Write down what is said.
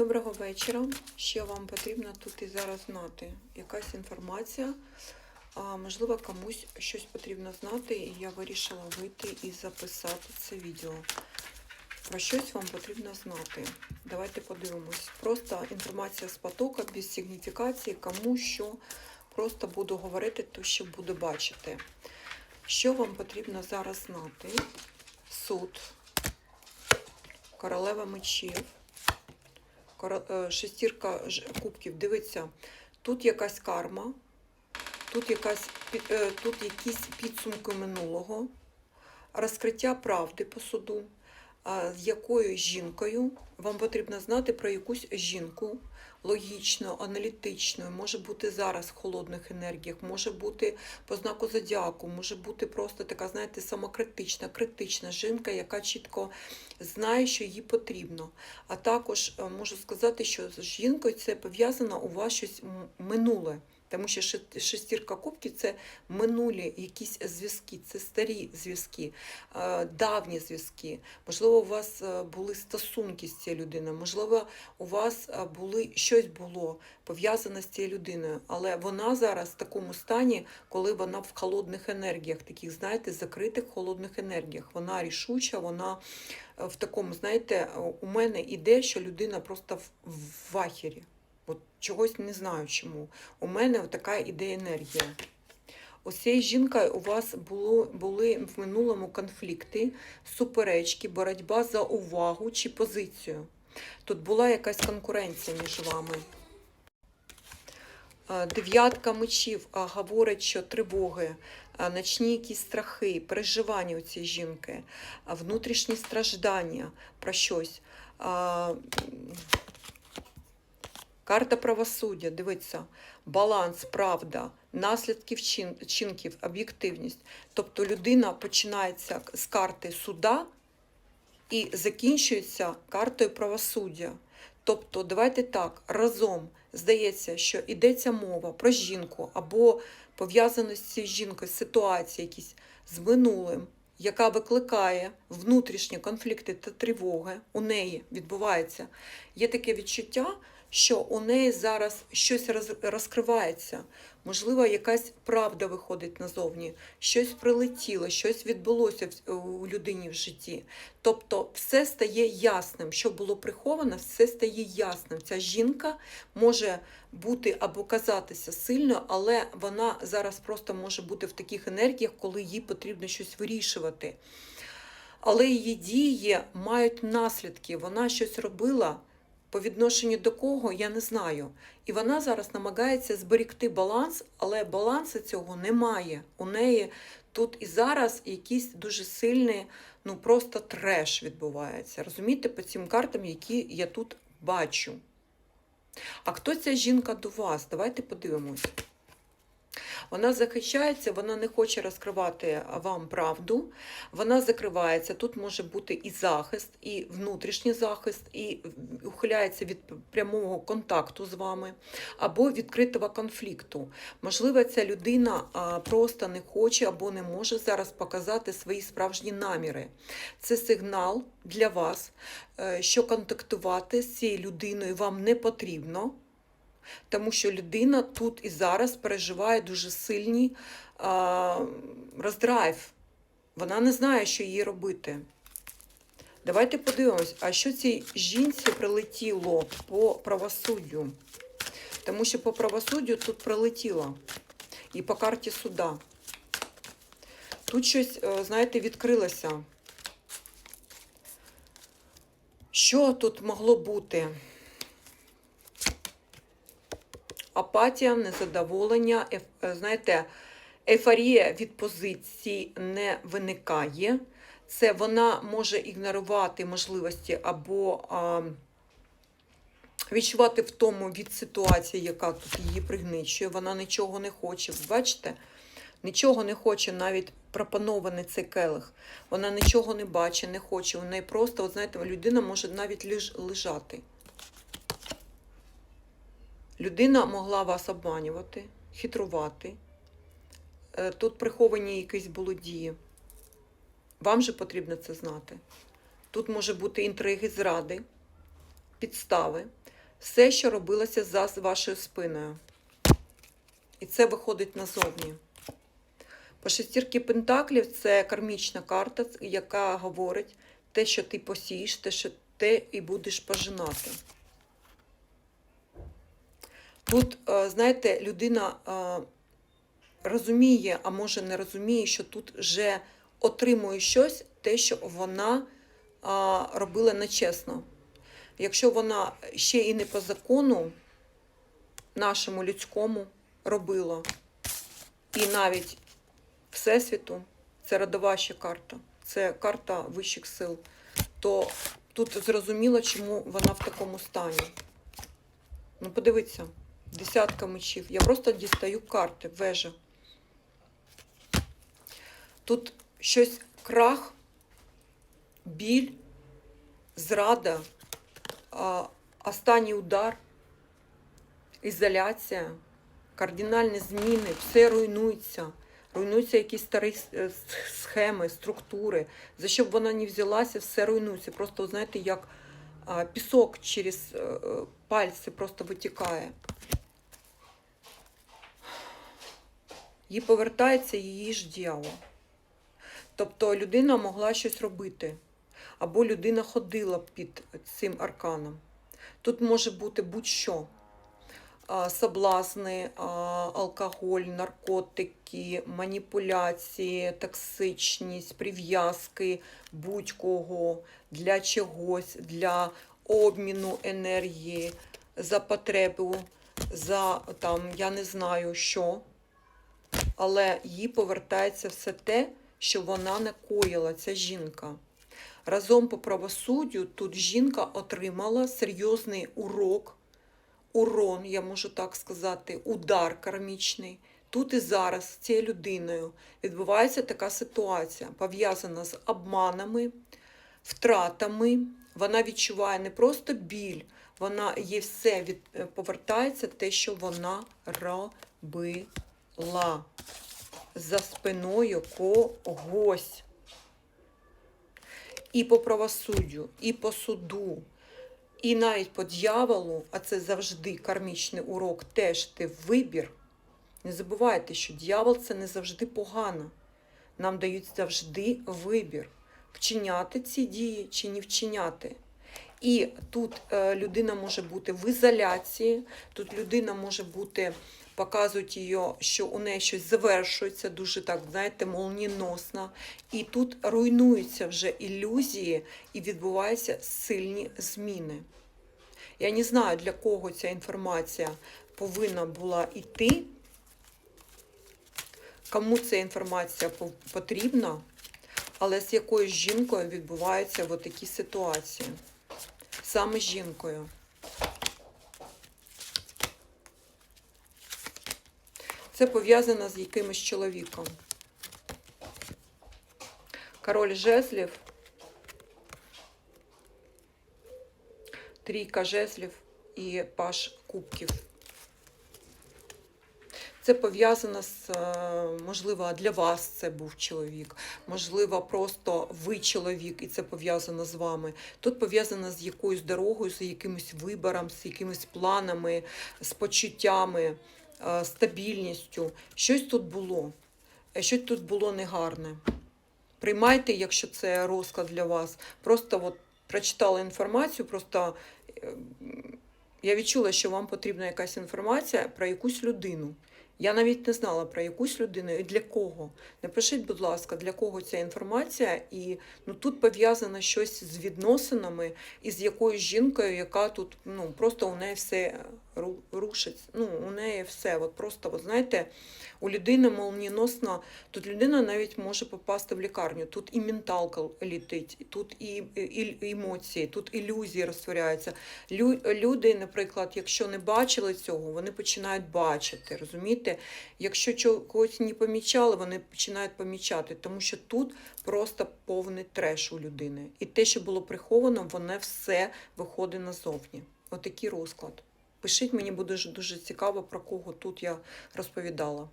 Доброго вечора. Що вам потрібно тут і зараз знати? Якась інформація. А, можливо, комусь щось потрібно знати, і я вирішила вийти і записати це відео. Про щось вам потрібно знати. Давайте подивимось. Просто інформація з потока, без сигніфікації, кому що. Просто буду говорити то, що буду бачити. Що вам потрібно зараз знати? Суд, королева мечів. Е, Шестірка кубків. дивиться, тут якась карма, тут, якась, е, тут якісь підсумки минулого, розкриття правди по суду, з якою жінкою вам потрібно знати про якусь жінку логічно, аналітично, може бути зараз в холодних енергіях, може бути по знаку зодіаку, може бути просто така, знаєте, самокритична, критична жінка, яка чітко знає, що їй потрібно. А також е, можу сказати, що з жінкою це пов'язано у вас щось минуле. Тому що шестірка кубків це минулі якісь зв'язки, це старі зв'язки, е, давні зв'язки. Можливо, у вас е, були стосунки з цією людиною, можливо, у вас е, були щось було пов'язане з цією людиною, але вона зараз в такому стані, коли вона в холодних енергіях, таких, знаєте, закритих холодних енергіях. Вона рішуча, вона в такому, знаєте, у мене іде, що людина просто в вахері. От чогось не знаю чому. У мене така іде енергія. У цієї жінки у вас було, були в минулому конфлікти, суперечки, боротьба за увагу чи позицію. Тут була якась конкуренція між вами. Е, Дев'ятка мечів говорить, що тривоги, а, ночні якісь страхи, переживання у цієї жінки, внутрішні страждання про щось. Карта правосуддя, дивіться, баланс, правда, наслідки вчинків, об'єктивність. Тобто людина починається з карти суда і закінчується картою правосуддя. Тобто, давайте так, разом здається, що йдеться мова про жінку або пов'язану з жінкою ситуації якісь з минулим, яка викликає внутрішні конфлікти та тривоги. У неї відбувається. Є таке відчуття, що у неї зараз щось розкривається. Можливо, якась правда виходить назовні, щось прилетіло, щось відбулося у людині в житті. Тобто все стає ясним. Що було приховано, все стає ясним. Ця жінка може бути або казатися сильно, але вона зараз просто може бути в таких енергіях, коли їй потрібно щось вирішувати. Але її дії мають наслідки. Вона щось робила. По відношенню до кого, я не знаю. І вона зараз намагається зберегти баланс, але балансу цього немає. У неї тут і зараз якийсь дуже сильний, ну просто треш відбувається. Розумієте, по цим картам, які я тут бачу. А хто ця жінка до вас? Давайте подивимось. Вона захищається, вона не хоче розкривати вам правду, вона закривається. Тут може бути і захист, і внутрішній захист, і ухиляється від прямого контакту з вами, або відкритого конфлікту. Можливо, ця людина просто не хоче або не може зараз показати свої справжні наміри. Це сигнал для вас, е, що контактувати з цією людиною вам не потрібно. Тому що людина тут і зараз переживає дуже сильний а, роздрайв. Вона не знає, що їй робити. Давайте подивимось, а що цій жінці прилетіло по правосуддю? Тому що по правосуддю тут прилетіло. І по карті суда. Тут щось, е, знаєте, відкрилося. Що тут могло бути? Апатія, незадоволення, е, знаєте, ейфорія від позицій не виникає. Це вона може ігнорувати можливості або а, відчувати втому від ситуації, яка тут її пригничує. Вона нічого не хоче. Бачите? Нічого не хоче, навіть пропонований цей келих. Вона нічого не бачить, не хоче. Неї просто, от знаєте, людина може навіть лежати. Людина могла вас обманювати, хитрувати. Е, Тут приховані якісь були. Вам же потрібно це знати. Тут може бути інтриги, зради, підстави. все, що робилося за вашою спиною. І це виходить назовні. По шестірки Пентаклів це кармічна карта, яка говорить те, що ти посієш, те, що ти і будеш пожинати. Тут, е, знаєте, людина е, розуміє, а може не розуміє, що тут вже отримує щось, те, що вона робила нечесно. Якщо вона ще і не по закону нашому людському робила, і навіть Всесвіту, це родова ще карта, це карта вищих сил, то тут зрозуміло, чому вона в такому стані. Ну, подивіться, десятка мечів. Я просто дістаю карти, вежа. Тут щось крах, біль, зрада, останній удар, ізоляція, кардинальні зміни, все руйнується. Руйнуються якісь старі е, схеми, структури. За що б вона не взялася, все руйнується. Просто, знаєте, як пісок через е, е, пальці просто витікає. Їй повертається її ж дьявол. Тобто людина могла щось робити, або людина ходила під цим арканом. Тут може бути будь-що. Соблазни, алкоголь, наркотики, маніпуляції, токсичність, прив'язки будь-кого для чогось, для обміну енергії, за потребу, за там, я не знаю що. Але їй повертається все те, що вона накоїла, ця жінка. Разом по правосуддю тут жінка отримала серйозний урок, урон, я можу так сказати, удар кармічний. Тут і зараз з цією людиною відбувається така ситуація, пов'язана з обманами, втратами. Вона відчуває не просто біль, вона їй все від, повертається те, що вона робила за спиною когось. І по правосуддю, і по суду, і навіть по дьяволу, а це завжди кармічний урок, теж ти вибір. Не забувайте, що дьявол це не завжди погано. Нам дають завжди вибір, вчиняти ці дії чи не вчиняти. І тут е, людина може бути в ізоляції, тут людина може бути показують її, що у неї щось завершується дуже так, знаєте, молніносно. І тут руйнуються вже ілюзії і відбуваються сильні зміни. Я не знаю, для кого ця інформація повинна була йти, кому ця інформація потрібна, але з якоюсь жінкою відбуваються такі ситуації. Саме з жінкою. Це пов'язано з якимось чоловіком. Король жезлів, трійка жезлів і паш кубків. Це пов'язано з, е, можливо, для вас це був чоловік, можливо, просто ви чоловік, і це пов'язано з вами. Тут пов'язано з якоюсь дорогою, з якимось вибором, з якимись планами, з почуттями. Е, стабільністю. Щось тут було. Е, щось тут було негарне. Приймайте, якщо це розклад для вас. Просто от прочитала інформацію, просто е, я відчула, що вам потрібна якась інформація про якусь людину. Я навіть не знала про якусь людину і для кого. Напишіть, будь ласка, для кого ця інформація, і ну тут пов'язано щось з відносинами і з якоюсь жінкою, яка тут ну просто у неї все рушить. Ну, у неї все. От просто, от знаєте, у людини молніносно, тут людина навіть може попасти в лікарню. Тут і менталка літить, тут і, і емоції, тут ілюзії розтворяються. Лю, люди, наприклад, якщо не бачили цього, вони починають бачити. Розумієте? Якщо когось не помічали, вони починають помічати, тому що тут просто повний треш у людини. І те, що було приховано, воно все виходить назовні. Отакий розклад. Пишіть, мені буде дуже цікаво, про кого тут я розповідала.